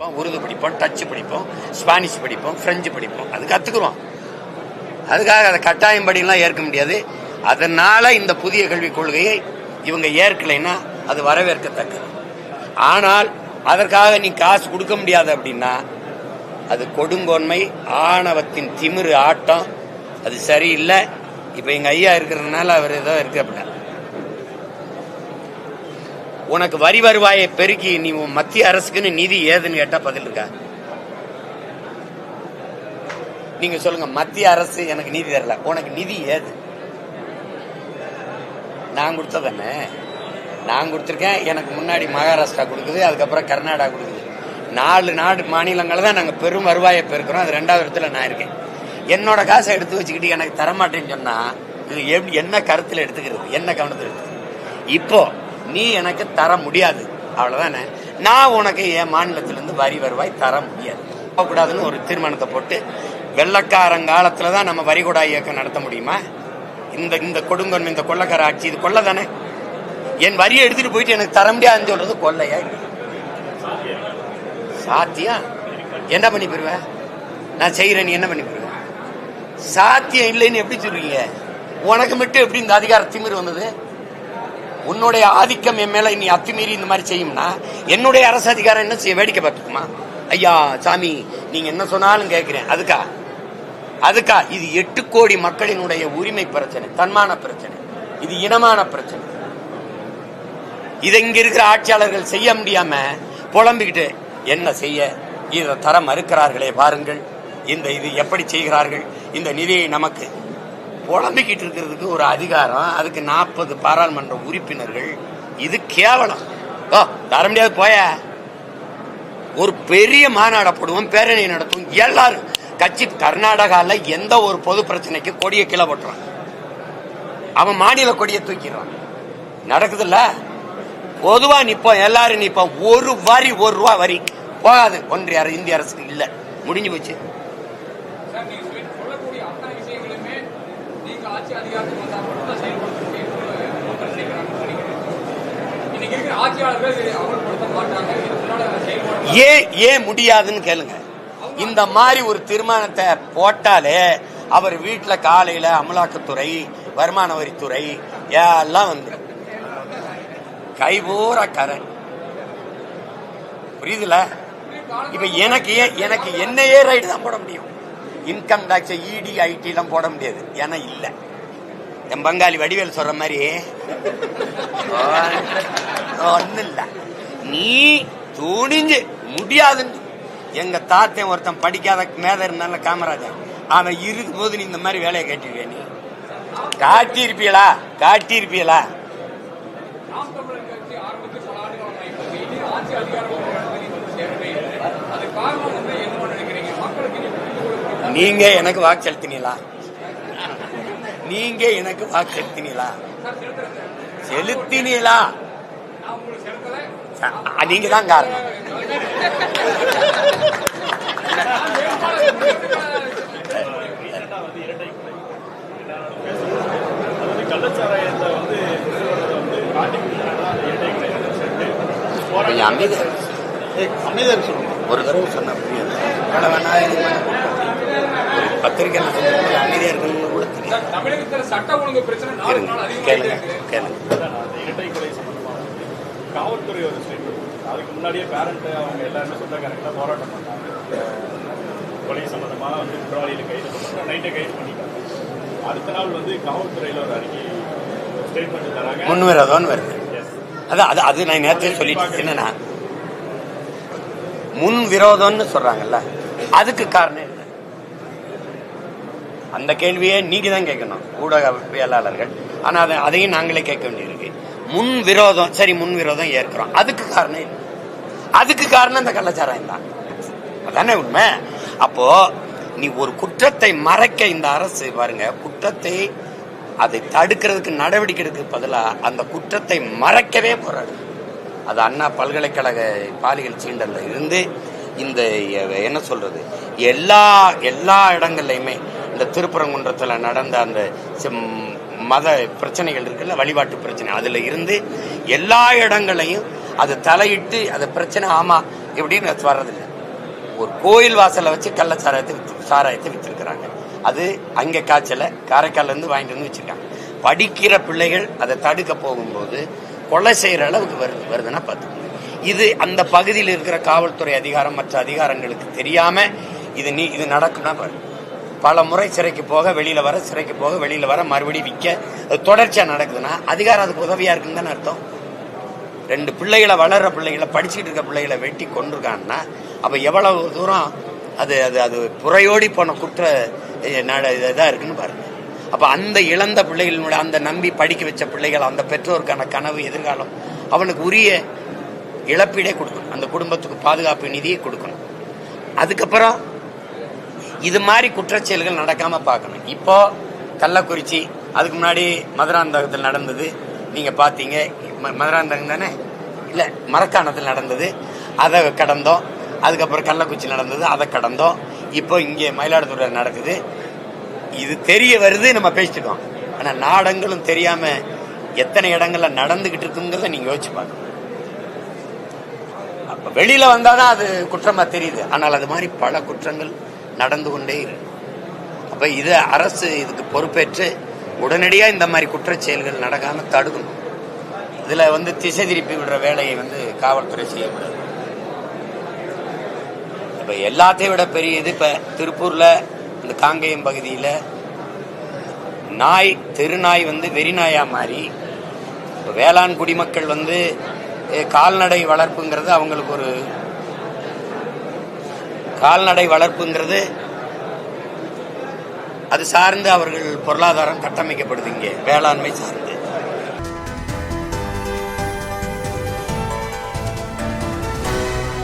படிப்போம் உருது படிப்போம் டச்சு படிப்போம் ஸ்பானிஷ் படிப்போம் பிரெஞ்சு படிப்போம். அது கத்துக்கிறோம் அதுக்காக அதை கட்டாயம் படிலாம் ஏற்க முடியாது. அதனால இந்த புதிய கல்விக் கொள்கையை இவங்க ஏற்கலைன்னா அது வரவேற்கத்தக்கது. ஆனால் அதற்காக நீ காசு கொடுக்க முடியாது அப்படின்னா அது கொடுங்கோன்மை ஆணவத்தின் திமிரு ஆட்டம். அது சரியில்லை. இப்ப எங்க ஐயா இருக்கிறதுனால அவர் ஏதோ இருக்கு அப்படின்னா உனக்கு வரி வருவாயை பெருக்கி நீ உன் மத்திய அரசுக்குன்னு நிதி ஏதுன்னு கேட்டா பதில் இருக்கா? நீங்க சொல்லுங்க மத்திய அரசு எனக்கு நிதி தரல. உனக்கு நிதி ஏது? நான் கொடுத்ததானே நான் கொடுத்துருக்கேன் எனக்கு முன்னாடி மகாராஷ்டிரா கொடுக்குது அதுக்கப்புறம் கர்நாடகா கொடுக்குது. நாலு நாடு மாநிலங்களை தான் நாங்கள் பெரும் வருவாயை பெருக்கிறோம். அது ரெண்டாவது இடத்துல நான் இருக்கேன். என்னோட காசை எடுத்து வச்சுக்கிட்டு எனக்கு தரமாட்டேன்னு சொன்னா இது எப்படி என்ன கருத்தில் எடுத்துக்கிறது? என்ன கவனத்தில் எடுத்துக்கிறது? இப்போ நீ எனக்கு தர முடியாது. அவ்வளவுதானே? நான் உனக்கு என் மாநிலத்திலிருந்து வரி வருவாய் தர முடியாது. போகக்கூடாதுன்னு ஒரு தீர்மானத்தை போட்டு வெள்ளக்காரங்காலத்துல தான் நம்ம வரிகொடா இயக்கம் நடத்த முடியுமா? இந்த இந்த கொடுங்கொன்மை இந்த கொள்ளக்கார ஆட்சி இது கொள்ள தானே என் வரியை எடுத்துட்டு போயிட்டு எனக்கு தர முடியாதுன்னு சொல்றது கொள்ளையா சாத்தியா? சாத்தியம் என்ன பண்ணி போயிருவேன் நான் செய்யறேன் நீ என்ன பண்ணி போயிருவேன் சாத்தியம் இல்லைன்னு எப்படி சொல்றீங்க? உனக்கு மட்டும் எப்படி இந்த அதிகார திமிர் வந்தது? உன்னுடைய ஆதிக்கம் என் மேல நீ அத்துமீறி இந்த மாதிரி செய்யும்னா என்னுடைய அரசு அதிகாரம் என்ன செய்ய வேடிக்கை பார்த்துக்குமா? ஐயா சாமி நீங்க என்ன சொன்னாலும் கேட்கிறேன். அதுக்கா? அதுக்கா? இது எட்டு கோடி மக்களினுடைய உரிமை பிரச்சனை தன்மான பிரச்சனை. இது இனமான பிரச்சனை. இதை இங்க இருக்கிற ஆட்சியாளர்கள் செய்ய முடியாம புலம்பிக்கிட்டு என்ன செய்ய? இதை தர மறுக்கிறார்களே பாருங்கள். இந்த இது எப்படி செய்கிறார்கள்? இந்த நிதியை நமக்கு புலம்பிக்கிட்டு இருக்கிறதுக்கு ஒரு அதிகாரம் அதுக்கு நாற்பது பாராளுமன்ற உறுப்பினர்கள். இது கேவலம். ஓ தர முடியாது போய? ஒரு பெரிய மாநாட போடுவோம் பேரணி நடத்துவோம். எல்லாரும் கட்சி கர்நாடகாவில் எந்த ஒரு பொது பிரச்சனைக்கு கொடியை கீழே போட்டுறான் அவன் மாநில கொடியை தூக்கிடுறான். நடக்குதுல்ல? பொதுவாக நிற்பான் எல்லாரும் நிற்பான் ஒரு வரி ஒரு ரூபா வரி. போகாது. ஒன்றிய இந்திய அரசுக்கு இல்லை. முடிஞ்சு போச்சு சார் நீங்க சொல்லி- சொல்லக்கூடிய அத்தனை விஷயங்களுமே நீங்க ஆட்சி அதிகாரத்துக்கு வந்தா மட்டும்தான் செயல்படுத்த முடியும் மக்கள் செய்கிறாங்கன்னு நினைக்கிறேன் இன்னைக்கு இருக்கிற ஆட்சியாளர்கள் இதை அமல்படுத்த மாட்டாங்க இது முன்னால செயல்பட ஏன் ஏன் முடியாதுன்னு கேளுங்க. இந்த மாதிரி ஒரு தீர்மானத்தை போட்டாலே அவர் வீட்டில் காலையில் அமலாக்கத்துறை வருமான வரித்துறை எல்லாம் வந்துடும் கைபூரா கரை புரியுதுல? இப்ப எனக்கு ஏன் எனக்கு என்னையே ரைடு தான் போட முடியும். இன்கம் டாக்ஸ் இடி ஐடி எல்லாம் போட முடியாது. ஏன்னா இல்லை. என் பங்காளி வடிவேல் சொல்ற மாதிரி. ஒன்றும் இல்ல நீ துணிஞ்சு முடியாதுன்னு எங்க தாத்தன் ஒருத்தன் படிக்காத மேத இருந்தால காமராஜன் அவன் இருக்கும் போது நீ இந்த மாதிரி வேலையை கேட்டிருக்க நீ? காட்டியிருப்பியலா? காட்டியிருப்பீங்களா நீங்க எனக்கு வாக்கு செலுத்தினீங்களா நீங்க எனக்கு வாக்கு செலுத்தினீங்களா? நீங்க தான் காரணம். கொஞ்சம் அமைதி. அமைதியாக சொல்லுங்க. ஒரு தடவை சொன்னா புரியாது. வேணா வேணா ஒரு பத்திரிகையில் சொல்லும்போது அமைதியா இருக்கணும்னு கூட தமிழகத்தில் சட்ட ஒழுங்கு பிரச்சனை இரட்டை கொலை சம்பந்தமாக காவல்துறை ஒரு ஸ்டேட்மெண்ட் அதுக்கு முன்னாடியே பேரண்ட்டு அவங்க எல்லாருமே சொந்தக்காரங்க போராட்டம் பண்ணாங்க. கொலை சம்பந்தமாக வந்து குற்றவாளிகளை கைது பண்ணி நைட்டே கைது பண்ணிட்டாங்க. அடுத்த நாள் வந்து காவல்துறையில் ஒரு அறிக்கை ஸ்டேட்மெண்ட் தராங்க. முன் விரோதம்னு வருது? அதான் அது அது நான் நேரத்தையே சொல்லிட்டு என்னன்னா முன் விரோதம்னு சொல்றாங்கல்ல அதுக்கு காரணம் அந்த கேள்வியே நீங்கள் தான் கேட்கணும் ஊடகவியலாளர்கள் ஆனால் அதை அதையும் நாங்களே கேட்க வேண்டியிருக்கு. முன் விரோதம் சரி முன் விரோதம் ஏற்கிறோம். அதுக்கு காரணம் இல்லை அதுக்கு காரணம் இந்த கள்ளச்சாராயம் தான். அதானே உண்மை? அப்போ நீ ஒரு குற்றத்தை மறைக்க இந்த அரசு பாருங்க குற்றத்தை அதை தடுக்கிறதுக்கு நடவடிக்கை எடுக்க பதிலாக அந்த குற்றத்தை மறைக்கவே போறாரு. அது அண்ணா பல்கலைக்கழக பாலியல் சீண்டல்ல இருந்து இந்த என்ன சொல்றது எல்லா எல்லா இடங்கள்லையுமே இந்த திருப்பரங்குன்றத்தில் நடந்த அந்த மத பிரச்சனைகள் இருக்குல்ல வழிபாட்டு பிரச்சனை. அதுல இருந்து எல்லா இடங்களையும் அது தலையிட்டு அது பிரச்சனை ஆமா இப்படின்னு வர்றதில்லை. ஒரு கோயில் வாசலை வச்சு கள்ள சாராயத்தை வித்து சாராயத்தை வித்திருக்கிறாங்க. அது அங்க காய்ச்சல காரைக்கால்ல இருந்து வாங்கிட்டு வந்து வச்சிருக்காங்க. படிக்கிற பிள்ளைகள் அதை தடுக்க போகும்போது கொலை செய்யற அளவுக்கு வருது வருதுன்னா பார்த்து இது அந்த பகுதியில் இருக்கிற காவல்துறை அதிகாரம் மற்ற அதிகாரங்களுக்கு தெரியாம இது நீ இது நடக்கும்னா பாருங்க பல முறை சிறைக்கு போக வெளியில வர சிறைக்கு போக வெளியில வர மறுபடியும் விற்க. அது தொடர்ச்சியா நடக்குதுன்னா அதிகாரம் அதுக்கு உதவியா இருக்குன்னு தானே அர்த்தம். ரெண்டு பிள்ளைகளை வளர்ற பிள்ளைகளை படிச்சுட்டு இருக்க பிள்ளைகளை வெட்டி கொண்டிருக்காங்கன்னா அப்ப எவ்வளவு தூரம் அது அது அது புறையோடி போன குற்ற அஹ், நட- இருக்குன்னு பாருங்க. அப்ப அந்த இழந்த பிள்ளைகளினுடைய அந்த நம்பி படிக்க வச்ச பிள்ளைகள் அந்த பெற்றோருக்கான கனவு எதிர்காலம் அவனுக்கு உரிய இழப்பீடே கொடுக்கணும். அந்த குடும்பத்துக்கு பாதுகாப்பு நிதியை கொடுக்கணும். அதுக்கப்புறம் இது மாதிரி குற்றச்செயல்கள் நடக்காம பார்க்கணும். இப்போ கள்ளக்குறிச்சி அதுக்கு முன்னாடி மதுராந்தகத்தில் நடந்தது. நீங்க பாத்தீங்க ம- மதுராந்தகம் தானே? இல்ல மரக்காணத்தில் நடந்தது. அதை கடந்தோம். அதுக்கப்புறம் கள்ளக்குறிச்சி நடந்தது. அதை கடந்தோம். இப்போ இங்கே மயிலாடுதுறை நடக்குது. இது தெரிய வருது நம்ம பேசிட்டுக்கோம் ஆனா நாடங்களும் தெரியாம எத்தனை இடங்கள்ல நடந்துகிட்டு இருக்குங்கிறத நீங்க யோசிச்சு பார்க்கணும். அப்ப வெளியில வந்தாதான் அது குற்றமா தெரியுது. ஆனால் அது மாதிரி பல குற்றங்கள் நடந்து கொண்டே இருக்கு. அப்ப இது அரசு இதுக்கு பொறுப்பேற்று உடனடியாக இந்த மாதிரி குற்றச் செயல்கள் நடக்காம தடுக்கணும். இதுல வந்து திசை திருப்பி விடுற வேலையை வந்து காவல்துறை செய்யக்கூடாது. இப்ப எல்லாத்தையும் விட பெரிய இது இப்ப திருப்பூர்ல இந்த காங்கேயம் பகுதியில நாய் தெருநாய் வந்து வெறிநாயா மாறி இப்ப வேளாண் குடிமக்கள் வந்து கால்நடை வளர்ப்புங்கிறது அவங்களுக்கு ஒரு கால்நடை வளர்ப்புங்கிறது அது சார்ந்து அவர்கள் பொருளாதாரம் கட்டமைக்கப்படுது இங்கே வேளாண்மை சார்ந்து.